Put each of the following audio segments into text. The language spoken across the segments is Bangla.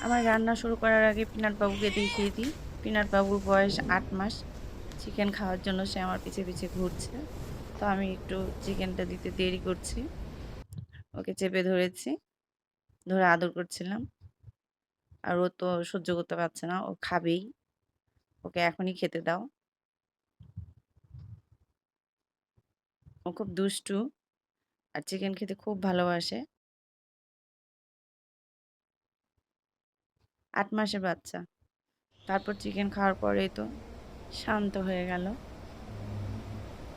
আমার রান্না শুরু করার আগে পিনাট বাবুকে দেখিয়ে দিই। পিনাট বাবুর বয়স আট মাস। চিকেন খাওয়ার জন্য সে আমার পিছে পিছে ঘুরছে। তো আমি একটু চিকেনটা দিতে দেরি করছি। ওকে চেপে ধরেছি। ধরে আদর করছিলাম। আর ও তো সহ্য করতে পারছে না। ও খাবেই। ওকে এখনই খেতে দাও। ও খুব দুষ্টু। আর চিকেন খেতে খুব ভালোবাসে। আট মাসের বাচ্চা। তারপর চিকেন খাওয়ার পরেই তো শান্ত হয়ে গেল।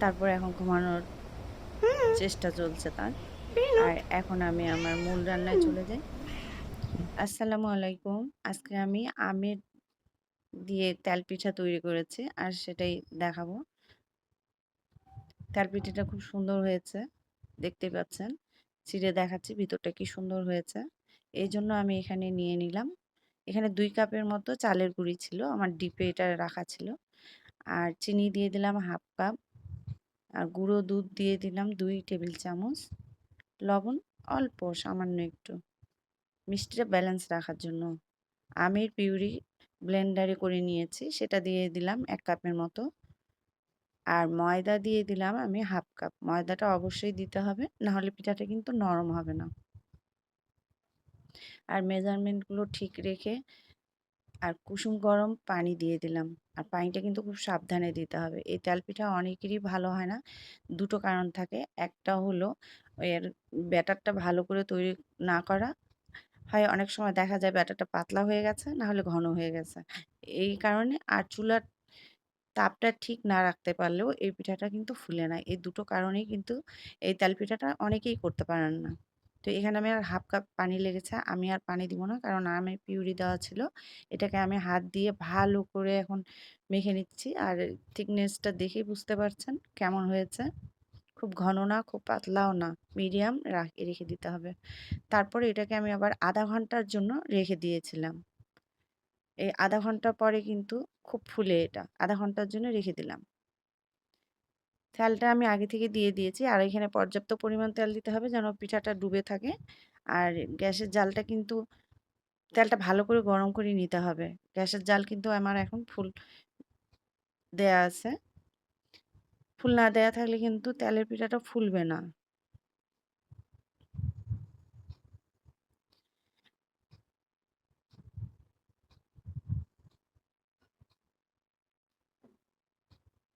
তারপর এখন ঘুমানোর চেষ্টা চলছে তার। আর এখন আমি আমার মূল রান্নায় চলে যাই। আসসালামু আলাইকুম। আজকে আমি আমের দিয়ে তেল পিঠা তৈরি করেছি আর সেটাই দেখাবো। তেল পিঠাটা খুব সুন্দর হয়েছে দেখতে পাচ্ছেন। চিড়ে দেখাচ্ছি ভিতরটা কি সুন্দর হয়েছে। এই জন্য আমি এখানে নিয়ে নিলাম এখানে দুই কাপের মতো চালের গুঁড়ি ছিল আমার ডিপে এটা রাখা ছিল। আর চিনি দিয়ে দিলাম হাফ কাপ। আর গুঁড়ো দুধ দিয়ে দিলাম দুই টেবিল চামচ। লবণ অল্প সামান্য একটু। মিষ্টিটা ব্যালেন্স রাখার জন্য। আমের পিউরি ব্লেন্ডারে করে নিয়েছি সেটা দিয়ে দিলাম এক কাপের মতো। আর ময়দা দিয়ে দিলাম আমি হাফ কাপ। ময়দাটা অবশ্যই দিতে হবে নাহলে পিঠাটা কিন্তু নরম হবে না। আর মেজারমেন্টগুলো ঠিক রেখে আর কুসুম গরম পানি দিয়ে দিলাম। আর পানিটা কিন্তু খুব সাবধানে দিতে হবে। এই তেল পিঠা অনেকেরই ভালো হয় না। দুটো কারণ থাকে। একটা হলো এর ব্যাটারটা ভালো করে তৈরি না করা। হয় অনেক সময় দেখা যায় ব্যাটারটা পাতলা হয়ে গেছে, না হলে ঘন হয়ে গেছে। এই কারণে আর চুলার তাপটা ঠিক না রাখতে পারলেও এই পিঠাটা কিন্তু ফুলে না। এই দুটো কারণেই কিন্তু এই তেল পিঠাটা অনেকেই করতে পারেন না। তো এখানে আমি আর হাফ কাপ পানি লেগেছে। আমি আর পানি দিব না কারণ আমি পিউরি দেওয়া ছিল। এটাকে আমি হাত দিয়ে ভালো করে এখন মেখে নিচ্ছি। আর থিকনেসটা দেখেই বুঝতে পারছেন কেমন হয়েছে। খুব ঘন না, খুব পাতলাও না, মিডিয়াম রেখে দিতে হবে। তারপরে এটাকে আমি আবার আধা ঘণ্টার জন্য রেখে দিয়েছিলাম। এই আধা ঘণ্টা পরে কিন্তু খুব ফুলে এটা। আধা ঘণ্টার জন্য রেখে দিলাম। তেলটা আমি আগে থেকে দিয়ে দিয়েছি। আর এখানে পর্যাপ্ত পরিমাণ তেল দিতে হবে যেন পিঠাটা ডুবে থাকে। আর গ্যাসের জালটা কিন্তু তেলটা ভালো করে গরম করে নিতে হবে। গ্যাসের জাল কিন্তু আমার এখন ফুল দেয়া আছে। ফুল না দেয়া থাকলে কিন্তু তেলের পিঠাটা ফুলবে না।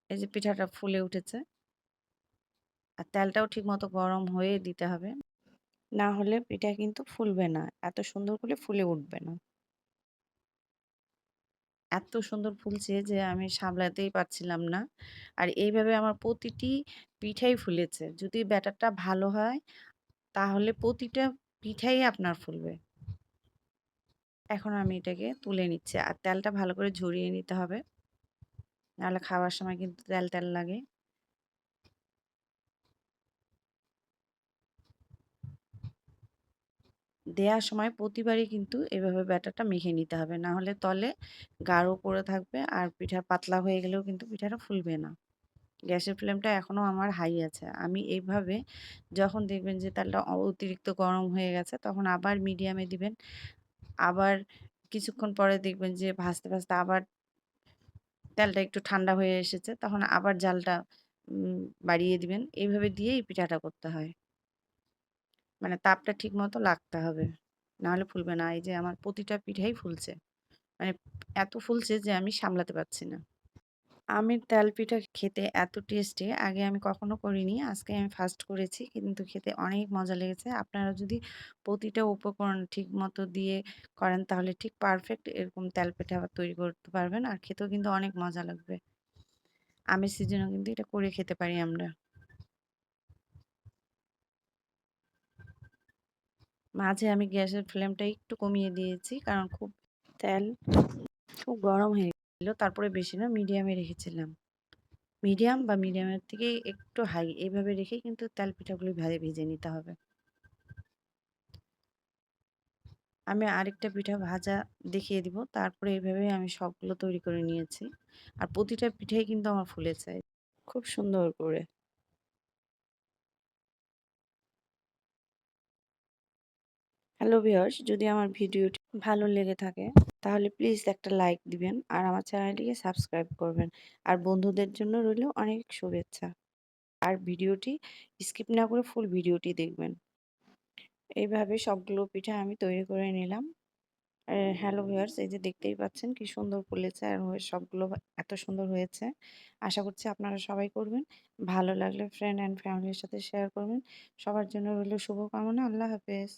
এই যে পিঠাটা ফুলে উঠেছে। আর তেলটাও ঠিক মতো গরম হয়ে দিতে হবে। না হলে পিঠা কিন্তু ফুলবে না। এত সুন্দর করে ফুলে উঠবে না। এত সুন্দর ফুলছে যে আমি সামলাতেই পারছিলাম না। আর এইভাবে আমার প্রতিটি পিঠাই ফুলেছে। যদি ব্যাটারটা ভালো হয়, তাহলে প্রতিটা পিঠাই আপনার ফুলবে। এখন আমি এটাকে তুলে নিচ্ছি। আর তেলটা ভালো করে ঝরিয়ে নিতে হবে। নাহলে খাওয়ার সময় কিন্তু তেল তেল লাগে। দেওয়ার সময় প্রতিবারই কিন্তু এভাবে ব্যাটারটা মেখে নিতে হবে। না হলে তলে গাঢ় পড়ে থাকবে আর পিঠা পাতলা হয়ে গেলেও কিন্তু পিঠাটা ফুলবে না। গ্যাসের ফ্লেমটা এখনও আমার হাই আছে। আমি এইভাবে যখন দেখবেন যে তেলটা অতিরিক্ত গরম হয়ে গেছে, তখন আবার মিডিয়ামে দিবেন। আবার কিছুক্ষণ পরে দেখবেন যে ভাজতে ভাজতে আবার তেলটা একটু ঠান্ডা হয়ে এসেছে, তখন আবার জালটা বাড়িয়ে দিবেন। এইভাবে দিয়েই পিঠাটা করতে হয়। মানে তাপটা ঠিক মতো লাগতে হবে। নাহলে ফুলবে না। এই যে আমার প্রতিটা পিঠাই ফুলছে। মানে এত ফুলছে যে আমি সামলাতে পারছি না। আমের তেল পিঠা খেতে এত টেস্টি, আগে আমি কখনো করিনি, আজকে আমি ফার্স্ট করেছি, কিন্তু খেতে অনেক মজা লেগেছে। আপনারা যদি প্রতিটা উপকরণ ঠিক মতো দিয়ে করেন, তাহলে ঠিক পারফেক্ট এরকম তেল পিঠা তৈরি করতে পারবেন, আর খেতেও কিন্তু অনেক মজা লাগবে। আমের সিজনেও কিন্তু এটা করে খেতে পারি আমরা। মাঝে আমি গ্যাসের ফ্লেমটা একটু কমিয়ে দিয়েছি, কারণ খুব তেল, খুব গরম হয়ে গেল তারপরে বেশি না, মিডিয়ামে রেখেছিলাম। মিডিয়াম বা মিডিয়ামের থেকে একটু হাই, এইভাবে রেখে কিন্তু তেল পিঠাগুলি ভাজে ভেজে নিতে হবে। আমি আরেকটা পিঠা ভাজা দেখিয়ে দিব। তারপরে এইভাবে আমি সবগুলো তৈরি করে নিয়েছি। আর প্রতিটা পিঠাই কিন্তু আমার ফুলে ফুলেছে খুব সুন্দর করে। হ্যালো ভিউয়ার্স, যদি আমার ভিডিওটি ভালো লেগে থাকে, তাহলে প্লিজ একটা লাইক দিবেন আর আমার চ্যানেলটিকে সাবস্ক্রাইব করবেন। আর বন্ধুদের জন্য রইল অনেক শুভেচ্ছা। আর ভিডিওটি স্কিপ না করে ফুল ভিডিওটি দেখবেন। এইভাবে সবগুলো পিঠা আমি তৈরি করে নিলাম। হ্যালো ভিউয়ার্স এই যে দেখতেই পাচ্ছেন কি সুন্দর ফুলেছে আর সবগুলো এত সুন্দর হয়েছে। আশা করছি আপনারা সবাই করবেন। ভালো লাগলে ফ্রেন্ড অ্যান্ড ফ্যামিলির সাথে শেয়ার করবেন। সবার জন্য রইল শুভকামনা। আল্লাহ হাফেজ।